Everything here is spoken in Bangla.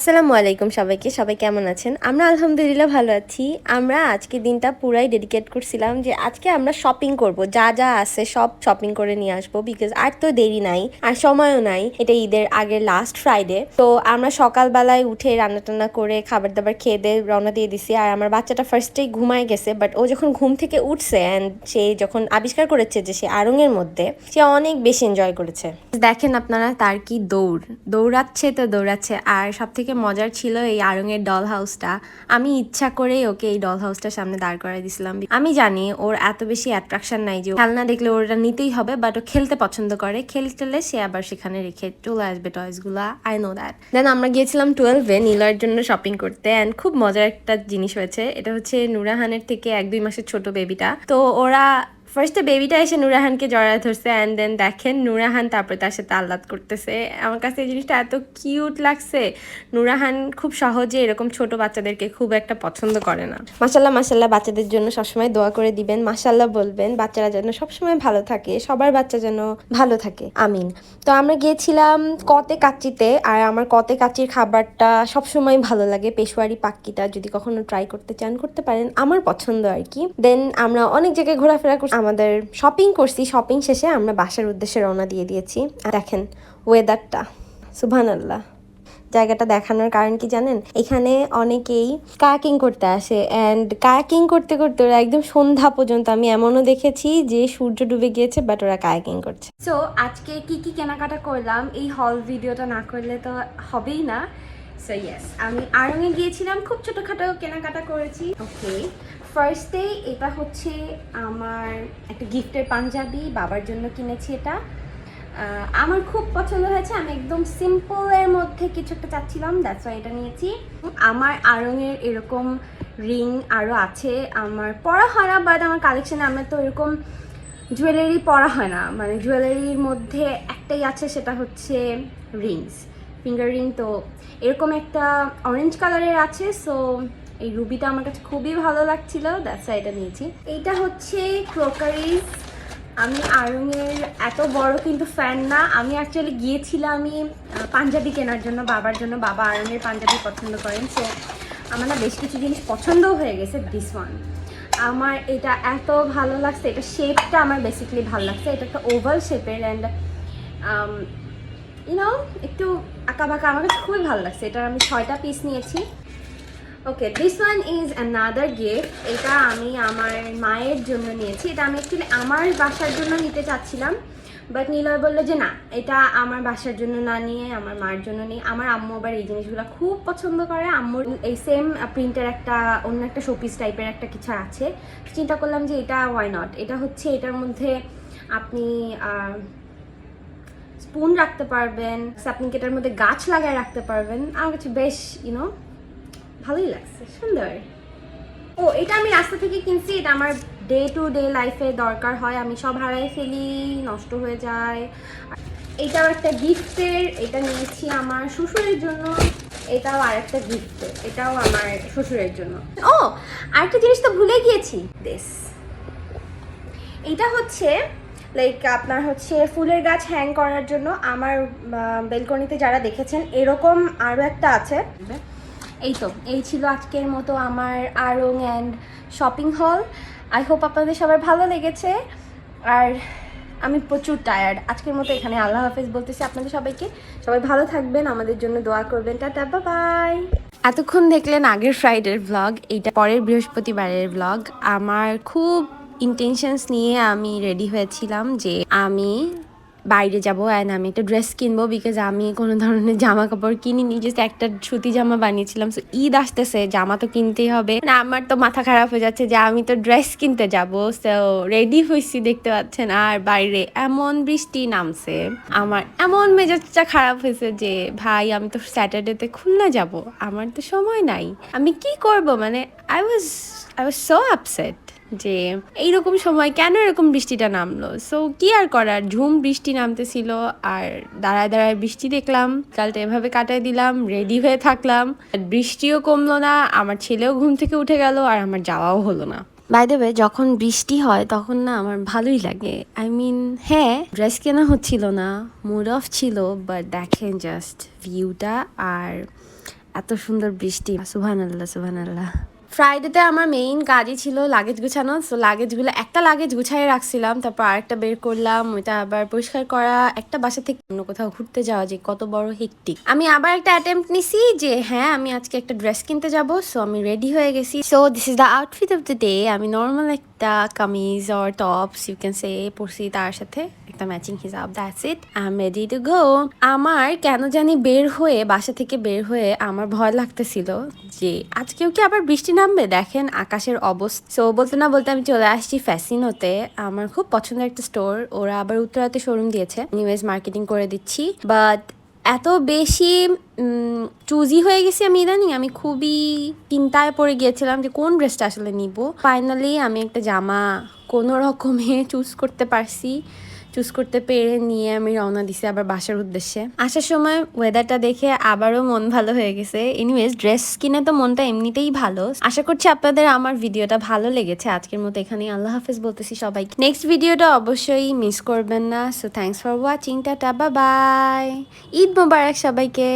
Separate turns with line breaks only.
আসসালামু আলাইকুম সবাইকে, সবাই কেমন আছেন? আমরা আলহামদুলিল্লাহ ভালো আছি। আমরা আজকে দিনটা পুরাই ডেডিকেট করছিলাম যে আজকে আমরা শপিং করব। যা যা আছে সব শপিং করে নিয়ে আসব বিকজ আর তো দেরি নাই, আর সময়ও নাই। এটা ঈদের আগে লাস্ট ফ্রাইডে তো আমরা সকালবেলায় উঠে রান্না টান্না করে খাবার দাবার খেয়ে দিয়ে রওনা দিয়ে দিছি। আর আমার বাচ্চাটা ফার্স্টেই ঘুমায় গেছে বাট ও যখন ঘুম থেকে উঠছে অ্যান্ড সে যখন আবিষ্কার করেছে যে সে আড়ঙের মধ্যে, সে অনেক বেশি এনজয় করেছে। দেখেন আপনারা তার কি দৌড়। দৌড়াচ্ছে তো দৌড়াচ্ছে। আর সব থেকে মজার ছিল এই আড়ঙের ডল হাউসটা আমি ইচ্ছা করেই ওকে এই ডল হাউসটার সামনে দাঁড় করাই দিছিলাম। আমি জানি ওর এত বেশি অ্যাট্রাকশন নাই যে খেলনা দেখলে ওটা নিতেই হবে বাট ও খেলতে পছন্দ করে। খেলতেলে সে আবার সেখানে রেখে চলে আসবে টয়েসগুলা আই নো দ্যাট দেন আমরা গিয়েছিলাম টুয়েলভে নীলার জন্য শপিং করতে অ্যান্ড খুব মজার একটা জিনিস হয়েছে। এটা হচ্ছে নুরাহানের থেকে এক দুই মাসের ছোট বেবিটা তো ওরা ফার্স্টে বেবিটা এসে নুরাহানকে জড়ায় ধরছে অ্যান্ড দেন দেখেন নুরাহান তারপরে তার সাথে আহ্লাদ করতেছে। আমার কাছে এই জিনিসটা এত কিউট লাগছে। নুরাহান খুব সহজে এরকম ছোট বাচ্চাদেরকে খুব একটা পছন্দ করে না। মাসাল্লাহ মাসাল্লাহ বাচ্চাদের জন্য সবসময় দোয়া করে দিবেন। মাসাল্লাহ বলবেন, বাচ্চারা যেন সবসময় ভালো থাকে, সবার বাচ্চা যেন ভালো থাকে। আমিন। তো আমরা গিয়েছিলাম কতে কাচ্চিতে, আর আমার কতে কাচ্চির খাবারটা সবসময় ভালো লাগে পেশোয়ারি পাক্কিটা, যদি কখনো ট্রাই করতে চান, করতে পারেন। আমার পছন্দ আর কি। দেন আমরা অনেক জায়গায় ঘোরাফেরা করছি। আমাদের শপিং করছি শপিং শেষে আমরা বাসার উদ্দেশ্যে রওনা দিয়ে দিয়েছি। দেখেন ওয়েদারটা সুবহান আল্লাহ জায়গাটা দেখানোর কারণ কি জানেন? এখানে অনেকেই কায়াকিং করতে আসে অ্যান্ড কায়াকিং করতে করতে ওরা একদম সন্ধ্যা পর্যন্ত আমি এমনও দেখেছি যে সূর্য ডুবে গিয়েছে বাট ওরা কায়াকিং করছে।
সো আজকে কি কি কেনাকাটা করলাম, এই হল ভিডিওটা না করলে তো হবেই না। সো ইয়েস আমি আড়ঙে গিয়েছিলাম, খুব ছোটোখাটো কেনাকাটা করেছি। ওকে ফার্স্টে এটা হচ্ছে আমার একটা গিফটের পাঞ্জাবি, বাবার জন্য কিনেছি এটা। আমার খুব পছন্দ হয়েছে, আমি একদম সিম্পলের মধ্যে কিছু একটা চাচ্ছিলাম দ্যাটস ওয়াই এটা নিয়েছি। আমার আড়ঙের এরকম রিং আরও আছে, আমার পরা হয় না বাট আমার কালেকশনে আমার তো এরকম জুয়েলারি পরা হয় না। মানে জুয়েলারির মধ্যে একটাই আছে, সেটা হচ্ছে রিংস ফিঙ্গার রিং তো এরকম একটা অরেঞ্জ কালারের আছে সো এই রুবিটা আমার কাছে খুবই ভালো লাগছিল দ্যাটস এটা নিয়েছি। এইটা হচ্ছে ক্রোকারিজ আমি আড়ঙের এত বড় কিন্তু ফ্যান না, আমি অ্যাকচুয়ালি গিয়েছিলাম আমি পাঞ্জাবি কেনার জন্য, বাবার জন্য, বাবা আড়ঙের পাঞ্জাবি পছন্দ করেন সো আমার না বেশ কিছু জিনিস পছন্দও হয়ে গেছে দিস ওয়ান আমার এটা এত ভালো লাগছে, এটা শেপটা আমার বেসিক্যালি ভালো লাগছে, এটা একটা ওভাল শেপের অ্যান্ড ইউনো একটু আঁকা বাঁকা আমার কাছে খুবই ভালো লাগছে। এটা আমি ছয়টা পিস নিয়েছি। Okay this one is another gift এটা আমি আমার মায়ের জন্য নিয়েছি। এটা আমি অ্যাকচুয়ালি আমার বাসার জন্য নিতে চাচ্ছিলাম। বাট নিলয় বলল যে, না, এটা আমার বাসার জন্য না নিয়ে, আমার মায়ের জন্য নিয়ে। আমার আম্মু আবার এই জিনিসগুলো খুব পছন্দ করে। আম্মুর এই সেম প্রিন্টের একটা, অন্য একটা শোপিস টাইপের একটা কিছু আছে। চিন্তা করলাম যে, এটা ওয়াই নট এটা হচ্ছে এটার মধ্যে আপনি স্পুন রাখতে পারবেন আপনি কি এটার মধ্যে গাছ লাগায় রাখতে পারবেন। আমার কাছে বেশ ইউনো ভালোই লাগছে, সুন্দর। ও, এটা আমি রাস্তা থেকে কিনছি, এটা আমার ডে টু ডে লাইফে দরকার হয়, আমি সব হারাই ফেলি, নষ্ট হয়ে যায়। এটাও একটা গিফটের এটা নিয়েছি আমার শ্বশুরের জন্য, এটাও আর একটা গিফটের এটাও আমার শ্বশুরের জন্য। ও, আরেকটা জিনিস তো ভুলে গিয়েছি। দিস এটা হচ্ছে লাইক আপনার হচ্ছে ফুলের গাছ হ্যাং করার জন্য আমার বেলকনিতে যারা দেখেছেন, এরকম আরও একটা আছে। এই তো, এই ছিল আজকের মতো আমার আড়ং and shopping haul I hope আপনাদের সবার ভালো লেগেছে। আর আমি প্রচুর টায়ার্ড আজকের মতো এখানে আল্লাহ হাফেজ বলতেছি আপনাদের সবাইকে। সবাই ভালো থাকবেন, আমাদের জন্য দোয়া করবেন। টাটা বাই
এতক্ষণ দেখলেন আগের ফ্রাইডের ব্লগ এইটা পরের বৃহস্পতিবারের ব্লগ আমার খুব ইন্টেনশনস নিয়ে আমি রেডি হয়েছিলাম যে আমি বাইরে যাব অ্যান্ড আমি একটা ড্রেস কিনবো বিকজ আমি কোনো ধরনের জামা কাপড় কিনিনি জাস্ট একটা সুতি জামা বানিয়েছিলাম। সো ঈদ আসতেছে, জামা তো কিনতেই হবে। না আমার তো মাথা খারাপ হয়ে যাচ্ছে যে আমি তো ড্রেস কিনতে যাব। সো রেডি হয়েছি দেখতে পাচ্ছেন। আর বাইরে এমন বৃষ্টি নামছে, আমার এমন মেজাজটা খারাপ হয়েছে যে, ভাই, আমি তো স্যাটারডেতে খুলনা যাব। আমার তো সময় নাই। আমি কি করব? মানে I was I was so upset যে এইরকম সময় কেন এরকম বৃষ্টিটা নামলো? সো কি আর করার? ঝুম বৃষ্টি নামতেছিল আর দাঁড়ায় দাঁড়ায় বৃষ্টি দেখলাম কালটা এভাবে কাটাই দিলাম রেডি হয়ে থাকলাম। বৃষ্টিও কমলো না, আমার ছেলেও ঘুম থেকে উঠে গেল আর আমার যাওয়াও হলো না। বাই দ্য ওয়ে যখন বৃষ্টি হয়, তখন না আমার ভালোই লাগে। আই মিন হ্যাঁ ড্রেস কেনা হচ্ছিল না মুড অফ ছিল বাট দেখেন জাস্ট ভিউটা আর এত সুন্দর বৃষ্টি। সুবহান আল্লাহ সুবহান আল্লাহ ফ্রাইডেতে আমার মেইন কাজই ছিল লাগেজ গুছানো সো লাগেজগুলো একটা লাগেজ গুছাই রাখছিলাম, তারপর আরেকটা বের করলাম, ওইটা আবার পরিষ্কার করা, একটা বাসা থেকে অন্য কোথাও ঘুরতে যাওয়া যে কত বড় হেকটিক আমি আবার একটা অ্যাটেম্প নিছি যে হ্যাঁ আমি আজকে একটা ড্রেস কিনতে যাব সো আমি রেডি হয়ে গেছি। So this is the outfit of the day আমি নর্মাল একটা kameez or tops you can say পরছি তার সাথে। একটা ম্যাচিং হিসাব that's it I am ready to go আমার কেন জানি বের হয়ে, বাসা থেকে বের হয়ে আমার ভয় লাগতেছিল যে আজকেও কি আবার বৃষ্টি নামবে? দেখেন আকাশের অবস্থা। সো বলতে না বলতে আমি চলে আসছি ফ্যাসিনোতে আমার খুব পছন্দের একটা স্টোর ওরা আবার উত্তরাতে শোরুম দিয়েছে। নিউজ মার্কেটিং করে দিচ্ছি। বাট এত বেশি চুজি হয়ে গেছি আমি ইদানিং। আমি খুবই চিন্তায় পড়ে গিয়েছিলাম যে কোন ড্রেসটা আসলে নিব। ফাইনালি আমি একটা জামা কোনো রকমে চুজ করতে পারছি। চুজ করতে পেরে নিয়ে আমি রওনা দিছি আবার বাসার উদ্দেশ্যে। আসার সময় ওয়েদারটা দেখে আবারও মন ভালো হয়ে গেছে। এনিওয়েজ ড্রেস কিনে তো মনটা এমনিতেই ভালো। আশা করছি আপনাদের আমার ভিডিওটা ভালো লেগেছে। আজকের মতো এখানে আল্লাহ হাফেজ বলতেছি সবাই নেক্সট ভিডিওটা অবশ্যই মিস করবেন না। So thanks for watching tata বা বাই ঈদ মোবারক সবাইকে।